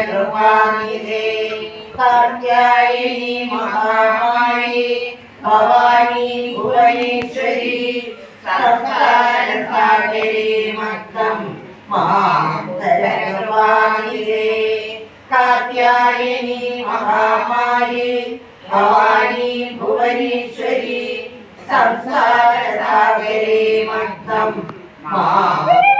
भगवानिधे कात्यायिनी महामायी, भवानी भुवनेश्वरी सर्वसागरे मत्तम् महान्तरगर्वानिधे कात्यायिनी महामायी, भवानी भुवनेश्वरी संसारसागरे मत्तम् महा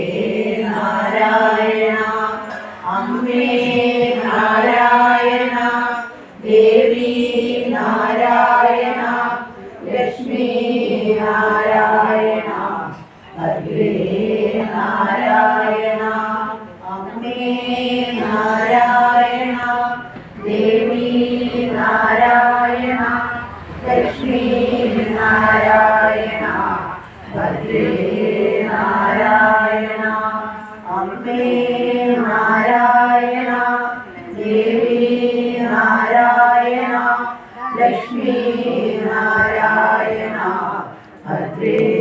ലക്ഷ്മി നാരായണ ഹരേ നാരായണ അമ്മേ നാരായണ ദേവി നാരായണ ലക്ഷ്മി നാരായണ ഹരേ നാരായണ അമ്മേ നാരായണ ദേവി നാരായണ ലക്ഷ്മി Hare Krishna.